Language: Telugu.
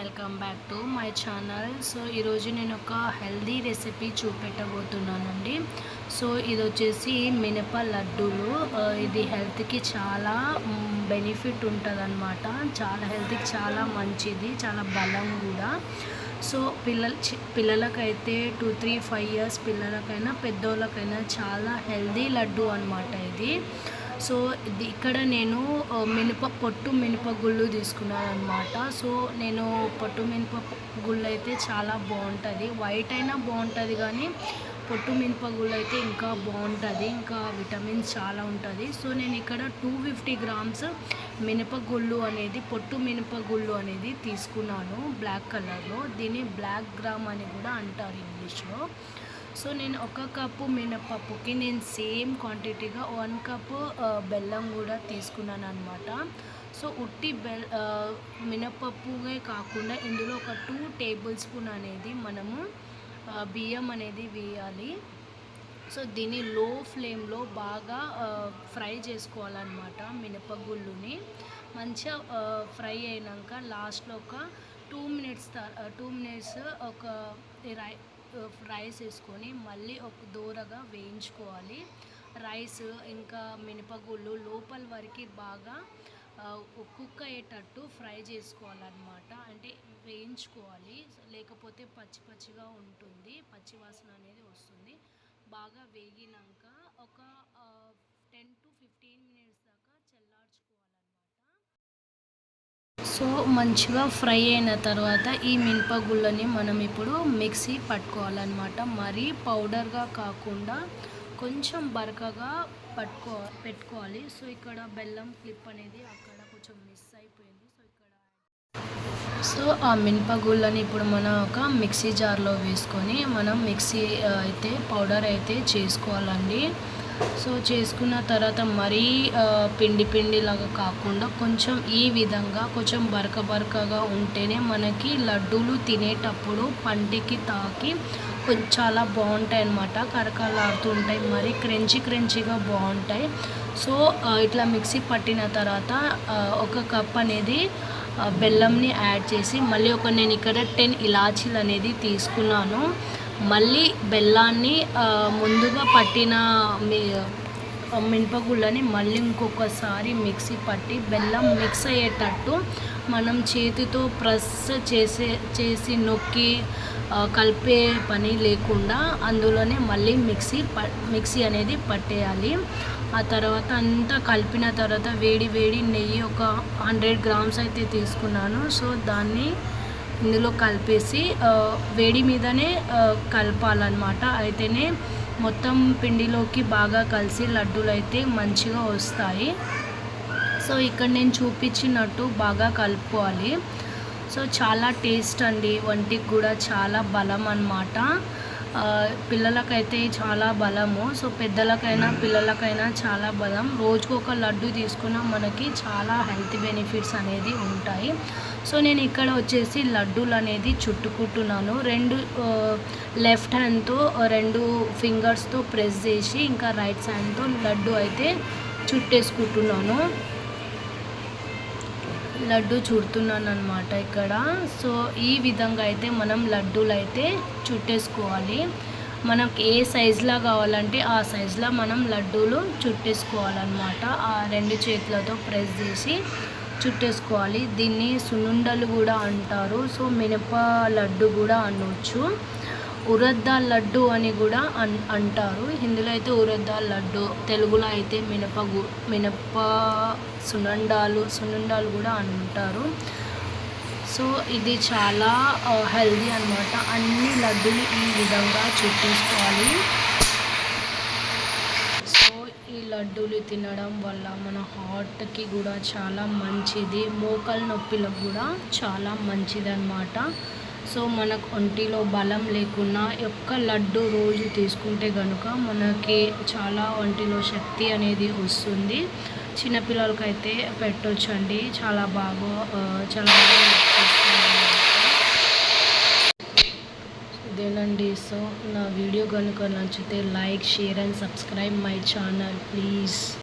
Welcome back to my channel. So ఈరోజు నేను ఒక హెల్దీ రెసిపీ చూపెట్టబోతున్నానండి. సో ఇది వచ్చేసి మినప లడ్డూలు. ఇది హెల్త్కి చాలా బెనిఫిట్ ఉంటుందన్నమాట. చాలా హెల్త్కి చాలా మంచిది చాలా బలం కూడా. సో పిల్లల చి- పిల్లలకైతే టూ త్రీ ఫైవ్ ఇయర్స్ పిల్లలకైనా పెద్దోళ్ళకైనా చాలా హెల్దీ లడ్డు అనమాట ఇది. సో ఇక్కడ నేను మినప పొట్టు మినపగుళ్ళు తీసుకున్నాను అనమాట సో నేను పొట్టు మినప గుళ్ళు అయితే చాలా బాగుంటుంది. వైట్ అయినా బాగుంటుంది కానీ పొట్టు మినప గుళ్ళు అయితే ఇంకా బాగుంటుంది. ఇంకా విటమిన్స్ చాలా ఉంటుంది. సో నేను ఇక్కడ టూ ఫిఫ్టీ గ్రామ్స్ మినపగుళ్ళు అనేది పొట్టు మినపగుళ్ళు అనేది తీసుకున్నాను బ్లాక్ కలర్లో దీన్ని బ్లాక్ గ్రామ్ అని కూడా అంటారు ఇంగ్లీష్లో. సో నేను ఒక కప్పు మినపప్పుకి నేను సేమ్ క్వాంటిటీగా వన్ కప్పు బెల్లం కూడా తీసుకున్నాను అనమాట సో ఉట్టి బెల్ ఆ, కాకుండా ఇందులో ఒక టూ టేబుల్ స్పూన్ అనేది మనము బియ్యం అనేది వేయాలి. సో దీన్ని లో ఫ్లేమ్లో బాగా ఫ్రై చేసుకోవాలన్నమాట మినపగుళ్ళుని మంచిగా ఫ్రై అయినాక లాస్ట్లో ఒక టూ మినిట్స్ టూ మినిట్స్ ఒక రై రైస్ వేసుకొని మళ్ళీ ఒక దూరగా వేయించుకోవాలి. రైస్ ఇంకా మినపగుళ్ళు లోపల వరకు బాగా కుక్ అయ్యేటట్టు ఫ్రై చేసుకోవాలన్నమాట. అంటే వేయించుకోవాలి. లేకపోతే పచ్చి పచ్చిగా ఉంటుంది. పచ్చి వాసన అనేది వస్తుంది. బాగా వేగినాక ఒక టెన్ టు ఫిఫ్టీన్ మినిట్స్ దాకా సో మంచిగా ఫ్రై అయిన తర్వాత ఈ మినపగుళ్ళని మనం ఇప్పుడు మిక్సీ పట్టుకోవాలన్నమాట. మరీ పౌడర్గా కాకుండా కొంచెం బరకగా పట్టుకో పెట్టుకోవాలి. సో ఇక్కడ బెల్లం క్లిప్ అనేది అక్కడ కొంచెం మిస్ అయిపోయింది. సో ఇక్కడ సో ఆ మినపగుళ్ళని ఇప్పుడు మనం ఒక మిక్సీ జార్లో వేసుకొని మనం మిక్సీ అయితే పౌడర్ అయితే చేసుకోవాలండి. సో చేసుకున్న తర్వాత మరీ పిండి పిండిలాగా కాకుండా కొంచెం ఈ విధంగా కొంచెం బరక బరకగా ఉంటేనే మనకి లడ్డూలు తినేటప్పుడు పంటికి తాకి కొంచెం చాలా బాగుంటాయి అన్నమాట. కరకలాడుతూ ఉంటాయి మరీ క్రంచి క్రెంచిగా బాగుంటాయి. సో ఇట్లా మిక్సీ పట్టిన తర్వాత ఒక కప్ అనేది బెల్లంని యాడ్ చేసి మళ్ళీ ఒక నేను ఇక్కడ టెన్ ఇలాచీలు అనేది తీసుకున్నాను. మళ్ళీ బెల్లాన్ని ముందుగా పట్టిన మీ మినపగుళ్ళని మళ్ళీ ఇంకొకసారి మిక్సీ పట్టి బెల్లం మిక్స్ అయ్యేటట్టు మనం చేతితో ప్రెస్ చేసే చేసి నొక్కి కలిపే పని లేకుండా అందులోనే మళ్ళీ మిక్సీ ప మిక్సీ అనేది పట్టేయాలి. ఆ తర్వాత అంతా కలిపిన తర్వాత వేడి వేడి నెయ్యి ఒక హండ్రెడ్ గ్రామ్స్ అయితే తీసుకున్నాను. సో దాన్ని ఇందులో కలిపేసి వేడి మీదనే కలపాలన్నమాట. అయితేనే మొత్తం పిండిలోకి బాగా కలిసి లడ్డూలు అయితే మంచిగా వస్తాయి. సో ఇక్కడ నేను చూపించినట్టు బాగా కలుపుకోవాలి. సో చాలా టేస్ట్ అండి. వంటికి కూడా చాలా బలం అన్నమాట. పిల్లలకైతే చాలా బలము. సో పెద్దలకైనా పిల్లలకైనా చాలా బలం. రోజుకు ఒక లడ్డు తీసుకున్నా మనకి చాలా హెల్త్ బెనిఫిట్స్ అనేది ఉంటాయి. సో నేను ఇక్కడ వచ్చేసి లడ్డూలు అనేది చుట్టుకుంటున్నాను. రెండు లెఫ్ట్ హ్యాండ్తో రెండు ఫింగర్స్తో ప్రెస్ చేసి ఇంకా రైట్ హ్యాండ్తో లడ్డు అయితే చుట్టేసుకుంటున్నాను. లడ్డు చుడుతున్నాను అనమాట ఇక్కడ. సో ఈ విధంగా అయితే మనం లడ్డూలు అయితే చుట్టేసుకోవాలి. మనకి ఏ సైజులా కావాలంటే ఆ సైజులో మనం లడ్డూలు చుట్టేసుకోవాలన్నమాట. ఆ రెండు చేతులతో ప్రెస్ చేసి చుట్టేసుకోవాలి. దీన్ని సున్నుండలు కూడా అంటారు. సో మినప లడ్డు కూడా అనవచ్చు ఉరద్ద లడ్డు అని కూడా అన్ అంటారు. హిందీలో అయితే ఉరద్దాల్ లడ్డు తెలుగులో అయితే మినప గు మినప సునండాలు సునండాలు కూడా అంటారు. సో ఇది చాలా హెల్దీ అన్నమాట. అన్ని లడ్డూలు ఈ విధంగా చుట్టేసుకోవాలి. సో ఈ లడ్డూలు తినడం వల్ల మన హార్ట్కి కూడా చాలా మంచిది. మోకాల నొప్పిలకు కూడా చాలా మంచిది అన్నమాట సో మనకు ఒంటిలో బలం లేకున్నా ఒక్క లడ్డు రోజు తీసుకుంటే కనుక మనకి చాలా ఒంటిలో శక్తి అనేది వస్తుంది. చిన్నపిల్లలకైతే పెట్టొచ్చండి. చాలా బాగా చాలా బాగా ఇదేనండి. సో నా వీడియో కనుక నచ్చితే like share and subscribe my channel please.